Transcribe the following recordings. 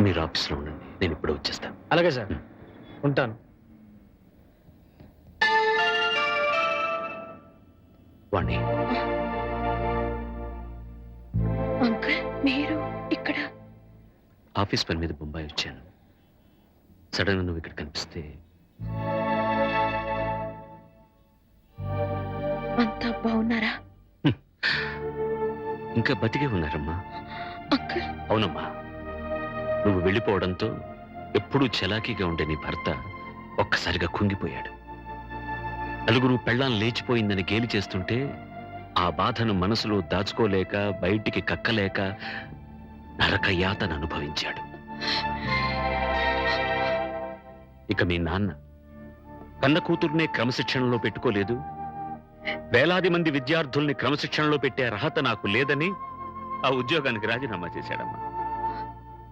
మీరు ఆఫీస్లో ఉండండి. నేను ఇప్పుడే వచ్చేస్తాను. అలాగే సార్. ఉంటాను. వాణ్ణి. అంకుల్ మీరు ఇక్కడ. ఆఫీస్ పని మీద బొంబాయి వచ్చాను. సడన్గా నువ్వు ఇక్కడ కనిపిస్తే. అంతా బాగున్నారా? ఇంకా బతికే ఉన్నారమ్మా. అంకుల్. అవునమ్మా. నువ్వు వెళ్ళిపోవడంతో ఎప్పుడూ చలాకీగా ఉండే నీ భర్త ఒక్కసారిగా కుంగిపోయాడు. నలుగురు పెళ్ళాం లేచిపోయిందని గేలి చేస్తుంటే ఆ బాధను మనసులో దాచుకోలేక బయటికి కక్కలేక నరకయాతను అనుభవించాడు. ఇక మీ నాన్న కన్న కూతుర్నే క్రమశిక్షణలో పెట్టుకోలేదు. వేలాది మంది విద్యార్థుల్ని క్రమశిక్షణలో పెట్టే అర్హత నాకు లేదని ఆ ఉద్యోగానికి రాజీనామా చేశాడమ్మా.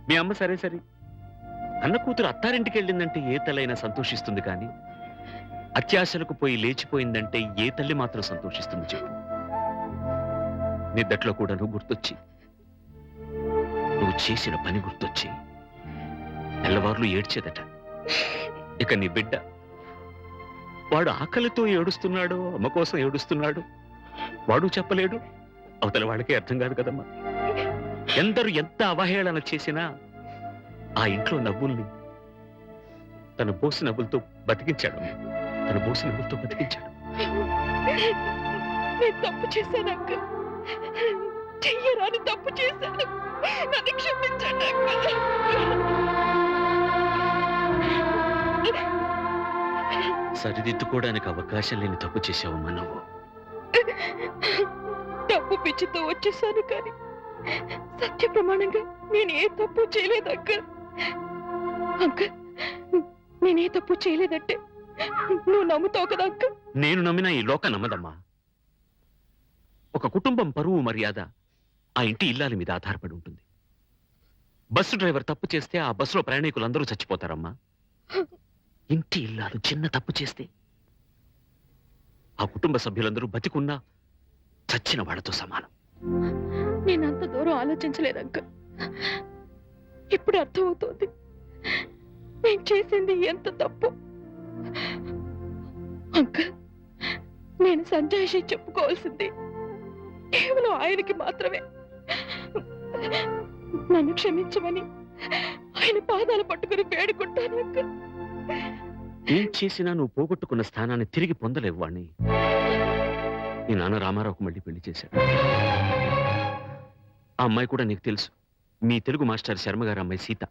మీ అమ్మ సరే సరే. అన్న కూతురు అత్తారింటికి వెళ్ళిందంటే ఏ తల్లైనా సంతోషిస్తుంది కానీ అత్యాశలకు పోయి లేచిపోయిందంటే ఏ తల్లి మాత్రం సంతోషిస్తుంది చెప్పు. నిద్దట్లో కూడా నువ్వు గుర్తొచ్చి నువ్వు చేసిన పని గుర్తొచ్చి నెలవార్లు ఏడ్చేదట. ఇక నీ బిడ్డ వాడు ఆకలితో ఏడుస్తున్నాడు అమ్మ కోసం ఏడుస్తున్నాడు వాడు చెప్పలేడు అవతల వాళ్ళకి అర్థం కాదు కదమ్మా. ఎందరు ఎంత అవహేళన చేసినా ఆ ఇంట్లో నవ్వుల్ని తన బోసి నవ్వులతో బతికించాడు. తన బోసి నవ్వులతో బతికించాడు. నేను తప్పు చేశాను చెయ్యరాని తప్పు చేశాను. నన్ను క్షమించండి సరిదిద్దుకోవడానికి అవకాశం లేని తప్పు చేసావమ్మా నువ్వు. తప్పు పిచ్చితో వచ్చేసాను కానీ సత్య ప్రమాణంగా నేను ఏ తప్పు చేయలేదు అంకుల్. అంకుల్ నేనే తప్పు చేయలేదంటే నువ్వు నమ్ముతావు కదా అంకుల్? నేను నమ్మిన ఈ లోక నమ్మదమ్మా. ఒక కుటుంబం పరువు మర్యాద ఆ ఇంటి ఇల్లాల మీద ఆధారపడి ఉంటుంది. బస్సు డ్రైవర్ తప్పు చేస్తే ఆ బస్సులో ప్రయాణికులందరూ చచ్చిపోతారమ్మా. ఇంటి ఇల్లాలు చిన్న తప్పు చేస్తే ఆ కుటుంబ సభ్యులందరూ బతికున్నా చచ్చిన వాళ్ళతో సమానం. నేను అంత దూరం ఆలోచించలేదక్క ఇప్పుడు అర్థమవుతోంది. నేను చేసింది ఎంత తప్పు? అంకల్ నేను సంజాయిషి చెప్పుకోవాల్సింది కేవలం ఆయనకి మాత్రమే. నన్ను క్షమించమని ఆయన పాదాలు పట్టుకుని వేడుకుంటాను అంకుల్. ఏం చేసినా నువ్వు పోగొట్టుకున్న స్థానాన్ని తిరిగి పొందలేవు వాణ్ణి. నీ నాన్న రామారావుకు మళ్ళీ పెళ్ళి చేశాడు. ఆ అమ్మాయి కూడా నీకు తెలుసు. మీ తెలుగు మాస్టర్ శర్మ గారు అమ్మాయి సీత.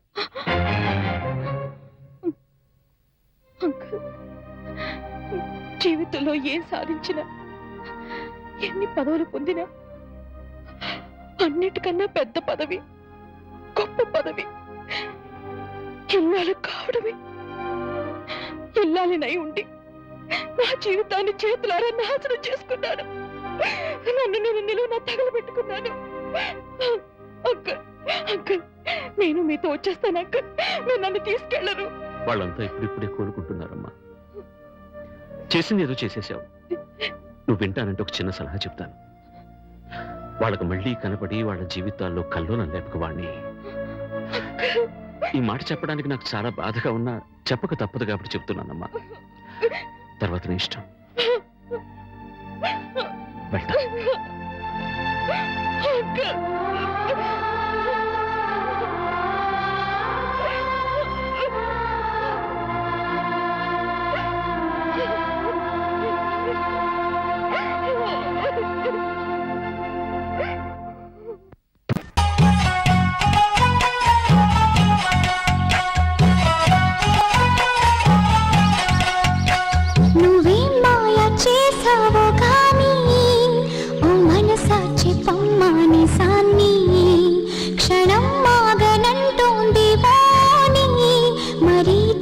జీవితంలో ఏం సాధించినా ఎన్ని పదవులు పొందినా అన్నిటికన్నా పెద్ద పదవి గొప్ప పదవి ఇల్లాలు కావడమే. ఇల్లాలినై ఉండి నా జీవితాన్ని చేతులారా నాశనం చేసుకున్నాను. నన్ను నేను నిలువున తగలబెట్టుకున్నాను. అంకుల్ అంకుల్ నేను మీతో వచ్చేస్తాను అంకుల్. మీరు నన్ను తీసుకెళ్ళరు వాళ్ళంతా ఇప్పుడిప్పుడే కోలుకుంటున్నారమ్మా. చేసింది ఏదో చేసేసావు. నువ్వు వింటానంటే ఒక చిన్న సలహా చెప్తాను. వాళ్ళకు మళ్ళీ కనపడి వాళ్ళ జీవితాల్లో కల్లోలం లేపక వాణ్ణి. ఈ మాట చెప్పడానికి నాకు చాలా బాధగా ఉన్నా చెప్పక తప్పదు కాబట్టి చెప్తున్నానమ్మా. తర్వాత నీ ఇష్టం. వెళ్తా. నువ్వేం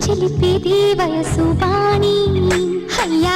చిలిపిది వయసు బాణి. అయ్యా